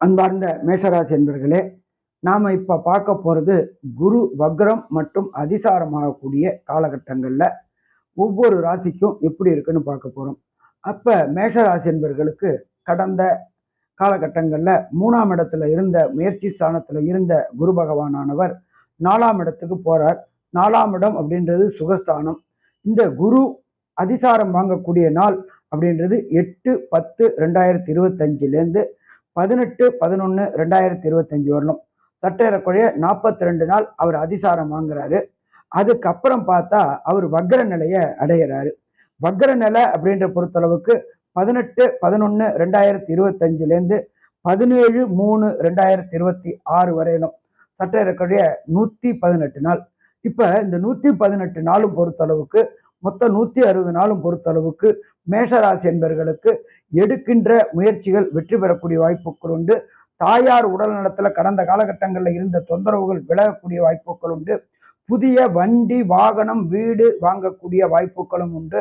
அன்பார்ந்த மேஷராசி என்பர்களே நாம் இப்போ பார்க்க போகிறது குரு வக்ரம் மற்றும் அதிசாரமாகக்கூடிய காலகட்டங்களில் ஒவ்வொரு ராசிக்கும் எப்படி இருக்குன்னு பார்க்க போகிறோம் அப்போ மேஷராசி என்பர்களுக்கு கடந்த காலகட்டங்களில் மூணாம் இடத்துல இருந்த முயற்சி ஸ்தானத்தில் இருந்த குரு பகவானானவர் நாலாம் இடத்துக்கு போகிறார் நாலாம் இடம் அப்படின்றது சுகஸ்தானம். இந்த குரு அதிசாரம் வாங்கக்கூடிய நாள் அப்படின்றது எட்டு பத்து ரெண்டாயிரத்தி இருபத்தஞ்சிலேருந்து பதினெட்டு பதினொன்று ரெண்டாயிரத்தி இருபத்தஞ்சி வரலும் சட்டேறக்குறைய நாற்பத்தி ரெண்டு நாள் அவர் அதிசாரம் வாங்குறாரு. அதுக்கப்புறம் பார்த்தா அவர் வக்கர நிலையை அடையிறாரு. வக்கர நிலை அப்படின்ற பொறுத்தளவுக்கு பதினெட்டு பதினொன்று ரெண்டாயிரத்தி இருபத்தஞ்சிலேருந்து பதினேழு மூணு ரெண்டாயிரத்தி இருபத்தி ஆறு வரையிலும் சட்டேறக்குறைய நூற்றி பதினெட்டு நாள். இப்போ இந்த நூற்றி பதினெட்டு நாளும் பொறுத்தளவுக்கு மொத்தம் நூற்றி அறுபது நாளும் பொறுத்தளவுக்கு மேஷராசி என்பர்களுக்கு எடுக்கின்ற முயற்சிகள் வெற்றி பெறக்கூடிய வாய்ப்புகள் உண்டு. தாயார் உடல் நலத்தில் கடந்த காலகட்டங்களில் இருந்த தொந்தரவுகள் விலகக்கூடிய வாய்ப்புகள் உண்டு. புதிய வண்டி வாகனம் வீடு வாங்கக்கூடிய வாய்ப்புகளும் உண்டு.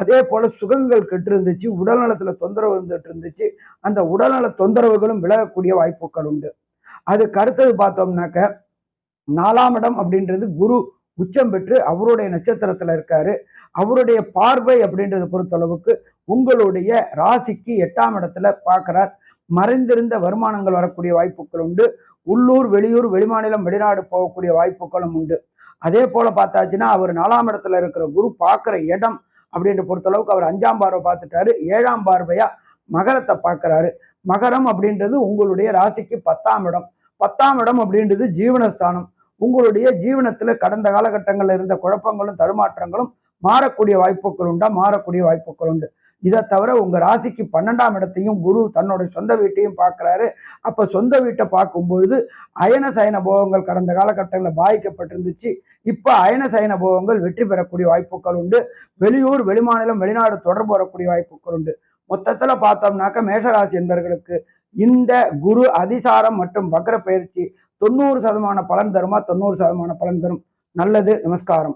அதே போல சுகங்கள் கெட்டு இருந்துச்சு உடல் நலத்தில் தொந்தரவு இருந்துட்டு இருந்துச்சு அந்த உடல்நல தொந்தரவுகளும் விலகக்கூடிய வாய்ப்புகள் உண்டு. அதுக்கு அடுத்தது பார்த்தோம்னாக்க நாலாம் இடம் அப்படின்றது குரு உச்சம் பெற்று அவருடைய நட்சத்திரத்தில் இருக்காரு. அவருடைய பார்வை அப்படின்றத பொறுத்தளவுக்கு உங்களுடைய ராசிக்கு எட்டாம் இடத்துல பார்க்கிறார். மறைந்திருந்த வருமானங்கள் வரக்கூடிய வாய்ப்புகள் உண்டு. உள்ளூர் வெளியூர் வெளிமாநிலம் வெளிநாடு போகக்கூடிய வாய்ப்புகளும் உண்டு. அதே போல பார்த்தாச்சுன்னா அவர் நாலாம் இடத்துல இருக்கிற குரு பார்க்குற இடம் அப்படின்ற பொறுத்தளவுக்கு அவர் அஞ்சாம் பார்வை பார்த்துட்டாரு. ஏழாம் பார்வையா மகரத்தை பார்க்குறாரு. மகரம் அப்படின்றது உங்களுடைய ராசிக்கு பத்தாம் இடம். பத்தாம் இடம் அப்படின்றது ஜீவனஸ்தானம். உங்களுடைய ஜீவனத்தில் கடந்த காலகட்டங்களில் இருந்த குழப்பங்களும் தடுமாற்றங்களும் மாறக்கூடிய வாய்ப்புகள் உண்டா? மாறக்கூடிய வாய்ப்புகள் உண்டு. இதை தவிர உங்கள் ராசிக்கு பன்னெண்டாம் இடத்தையும் குரு தன்னோட சொந்த வீட்டையும் பார்க்குறாரு. அப்போ சொந்த வீட்டை பார்க்கும்பொழுது அயன சயன போகங்கள் கடந்த காலகட்டங்களில் பாதிக்கப்பட்டிருந்துச்சு. இப்போ அயன சயன போகங்கள் வெற்றி பெறக்கூடிய வாய்ப்புகள் உண்டு. வெளியூர் வெளிமாநிலம் வெளிநாடு தொடர்பு வரக்கூடிய வாய்ப்புகள் உண்டு. மொத்தத்தில் பார்த்தோம்னாக்க மேஷராசி என்பர்களுக்கு இந்த குரு அதிசாரம் மற்றும் வக்ர பயிற்சி தொண்ணூறு சதமான பலன் தருமா? தொண்ணூறு சதமான பலன் தரும். நல்லது. நமஸ்காரம்.